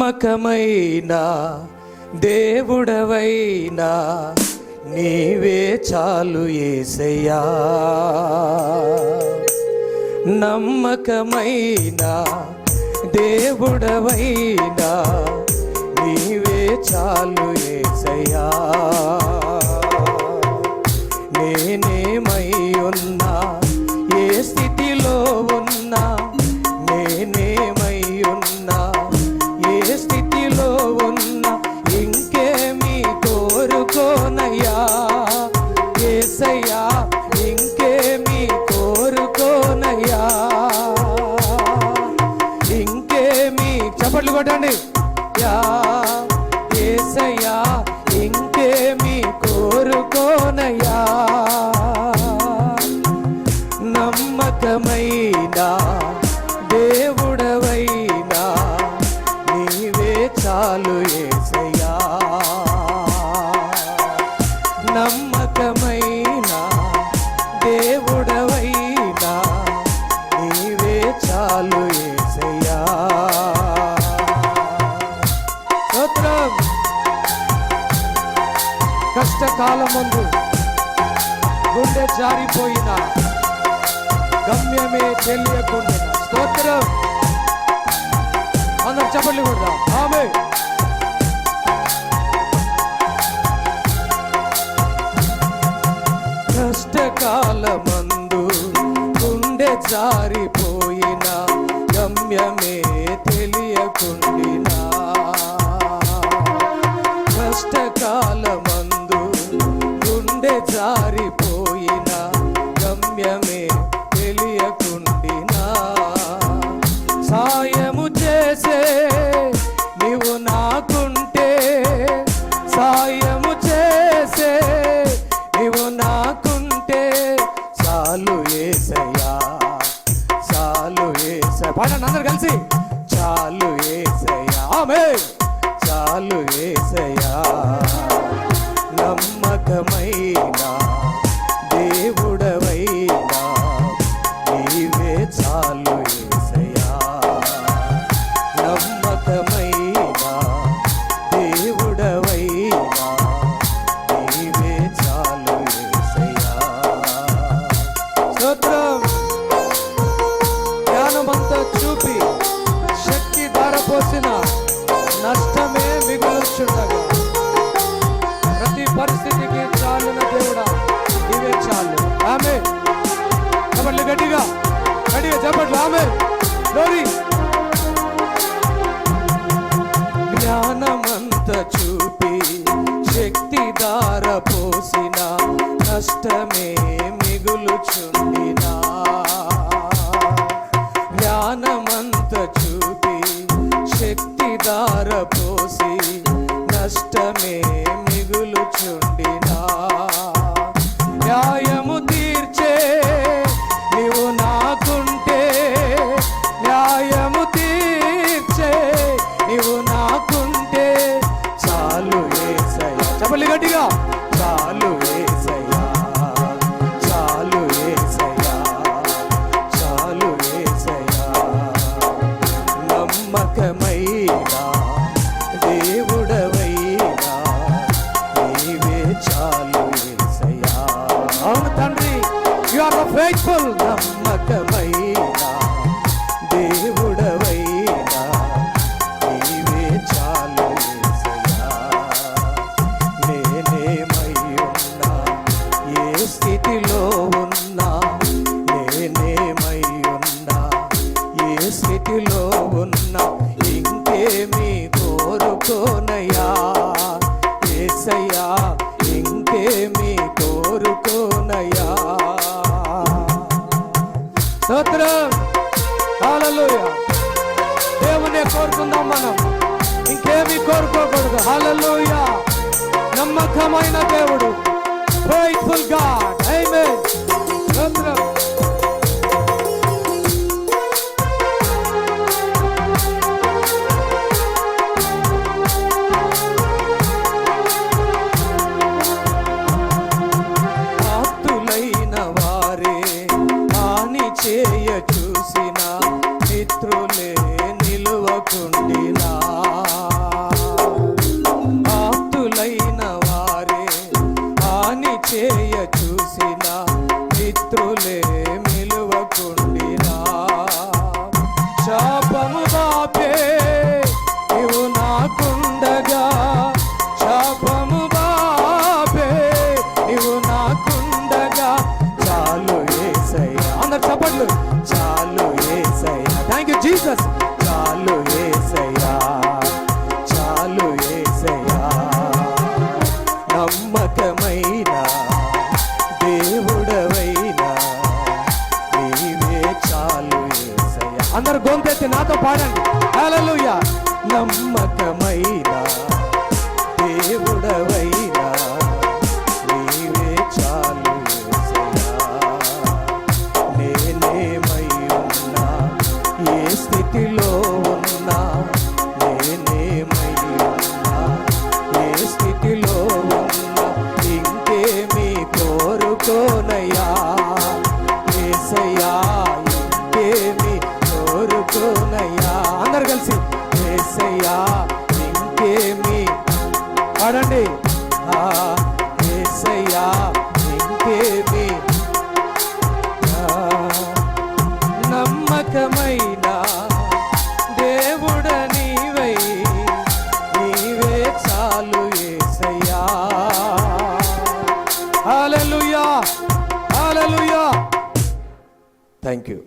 నమ్మకమైనా దేవుడవైనా నీవే చాలు ఏసయ్యా. నమ్మకమైన దేవుడవైనా నీవే చాలు ఏసయ్యా. కష్టకాలమందు గుండె జారిపోయిన గమ్యమే తెలియకుండా. స్తోత్రం. అందరు చెప్పండి కూడా ఆమె. కష్టకాలమందు గుండె జారిపోయిన గమ్యమే తెలియకుండిన. যারে చప్పట్లు ఆమె జ్ఞానమంత చూపి శక్తి దార పోసిన కష్టమే మిగులుచున్న చెప్పండి గట్టిగా స్తోత్రం. హాలలోయ దేవునే కోరుకుందాం మనం. ఇంకేమీ కోరుకోకూడదు. హాలలోయ నమ్మకమైన దేవుడు. జీసస్ చాలు ఏసయ్యా చాలు ఏసయ్యా. నమ్మకమైన దేవుడవైన నీవే చాలు ఏసయ్యా. అందరు గొంతెత్తి నాతో పాడండి. హల్లెలూయా నమ్మక హల్లెలూయా హల్లెలూయా థ్యాంక్ యూ